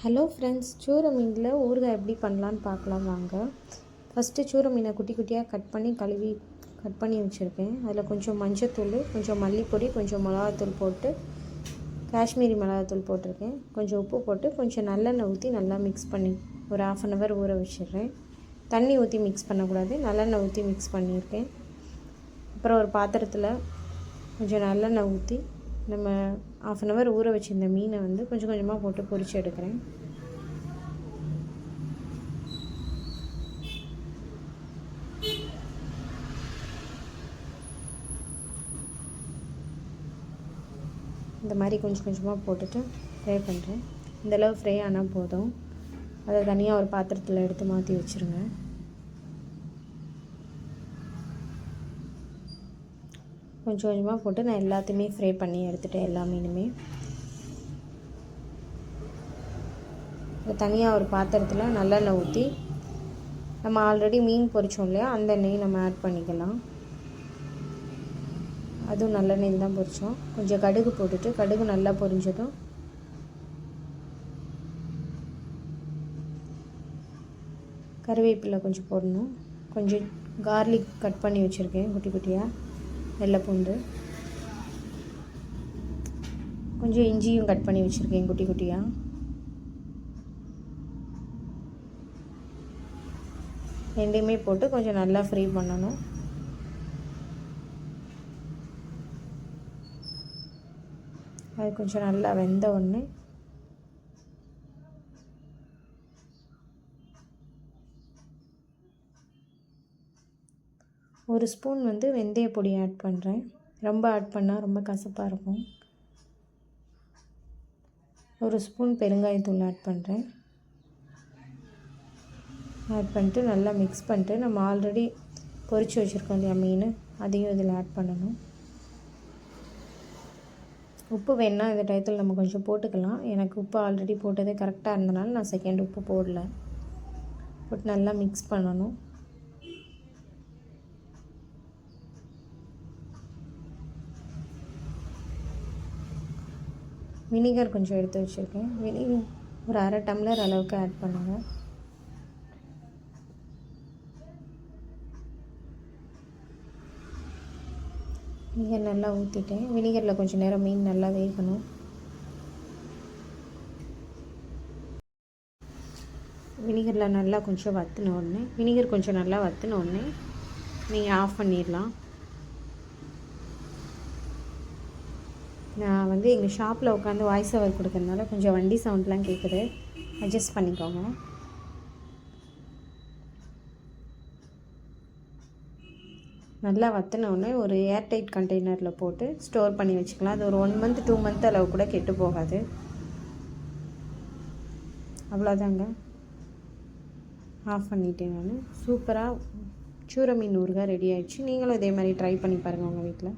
Hello friends சூர மீனில் ஊறுகாய் எப்படி பண்ணலான்னு பார்க்கலாம் வாங்க. ஃபஸ்ட்டு சூர மீனை குட்டி குட்டியாக கட் பண்ணி கழுவி கட் பண்ணி வச்சுருக்கேன். அதில் கொஞ்சம் மஞ்சத்தூள் கொஞ்சம் மல்லிப்பொடி கொஞ்சம் மிளகாத்தூள் போட்டு காஷ்மீரி மிளகாத்தூள் போட்டிருக்கேன். கொஞ்சம் உப்பு போட்டு கொஞ்சம் நல்லெண்ணெய் ஊற்றி நல்லா மிக்ஸ் பண்ணி ஒரு ஆஃப் அன் ஹவர் ஊற வச்சிடுறேன். தண்ணி ஊற்றி மிக்ஸ் பண்ணக்கூடாது. நல்லெண்ணெய் ஊற்றி மிக்ஸ் பண்ணியிருக்கேன். அப்புறம் ஒரு பாத்திரத்தில் கொஞ்சம் நல்லெண்ணெய் ஊற்றி நம்ம ஆஃப் அன் ஹவர் ஊற வச்சுருந்த மீனை வந்து கொஞ்சம் கொஞ்சமாக போட்டு பொறிச்சு எடுக்கிறேன். இந்த மாதிரி கொஞ்சம் கொஞ்சமாக போட்டுட்டு ஃப்ரை பண்ணுறேன் இந்தளவு ஃப்ரை ஆனால் போதும். அதை தனியாக ஒரு பாத்திரத்தில் எடுத்து மாற்றி வச்சுருங்க. கொஞ்சம் கொஞ்சமாக போட்டு நான் எல்லாத்தையுமே ஃப்ரை பண்ணி எடுத்துட்டேன் எல்லா மீனுமே. தனியாக ஒரு பாத்திரத்தில் நல்லெண்ணெய் ஊற்றி நம்ம ஆல்ரெடி மீன் பொரித்தோம் இல்லையா அந்த எண்ணெயை நம்ம ஆட் பண்ணிக்கலாம். அதுவும் நல்லெண்ணெய் தான் பொரித்தோம் கொஞ்சம் கடுகு போட்டுட்டு கடுகு நல்லா பொரிஞ்சதும் கருவேப்பிலை கொஞ்சம் போடணும். கொஞ்சம் கார்லிக் கட் பண்ணி வச்சுருக்கேன் குட்டி குட்டியாக வெள்ளை பூண்டு கொஞ்சம் இஞ்சியும் கட் பண்ணி வச்சுருக்கேன் குட்டி குட்டியாக ரெண்டையுமே போட்டு கொஞ்சம் நல்லா ஃப்ரை பண்ணணும். அது கொஞ்சம் நல்லா வெந்த ஒன்று ஒரு ஸ்பூன் வந்து வெந்தய பொடி ஆட் பண்ணுறேன் ரொம்ப ஆட் பண்ணால் ரொம்ப கசப்பாக இருக்கும். ஒரு ஸ்பூன் பெருங்காயத்தூள் ஆட் பண்ணுறேன் ஆட் பண்ணிட்டு நல்லா மிக்ஸ் பண்ணிட்டு நம்ம ஆல்ரெடி பொரித்து வச்சுருக்கோம் இல்லையா மீன்? அதையும் இதில் ஆட் பண்ணணும். உப்பு வேணால் இந்த டயத்தில் நம்ம கொஞ்சம் போட்டுக்கலாம். எனக்கு உப்பு ஆல்ரெடி போட்டதே கரெக்டாக இருந்தனால நான் செகண்ட் உப்பு போடல. போட்டு நல்லா மிக்ஸ் பண்ணணும். வினிகர் கொஞ்சம் எடுத்து வச்சுருக்கேன். வினிகர் ஒரு அரை டம்ளர் அளவுக்கு ஆட் பண்ணுங்கள் வினிகர் நல்லா ஊற்றிட்டேன் வினிகரில் கொஞ்சம் நேரம் மீன் நல்லா வேகணும். வினிகரில் நல்லா கொஞ்சம் வற்றின உடனே வினிகர் கொஞ்சம் நல்லா வற்றின உடனே நீங்கள் ஆஃப் பண்ணிடலாம். நான் வந்து எங்கள் ஷாப்பில் உட்காந்து வாய்ஸ் ஓவர் கொடுக்கறதுனால கொஞ்சம் வண்டி சவுண்ட்லாம் கேட்குது அட்ஜஸ்ட் பண்ணிக்கோங்க. நல்லா வத்தினோடனே ஒரு ஏர்டைட் கண்டெய்னரில் போட்டு ஸ்டோர் பண்ணி வச்சுக்கலாம். அது ஒரு ஒன் மந்த் டூ மந்த் அளவு கூட கெட்டு போகாது. அவ்வளோதாங்க ஆஃப் பண்ணிட்டேன் நான். சூப்பராக சூரமீன் ஊறுகாய் ரெடி ஆகிடுச்சு நீங்களும் இதே மாதிரி ட்ரை பண்ணி பாருங்கள் உங்கள் வீட்டில்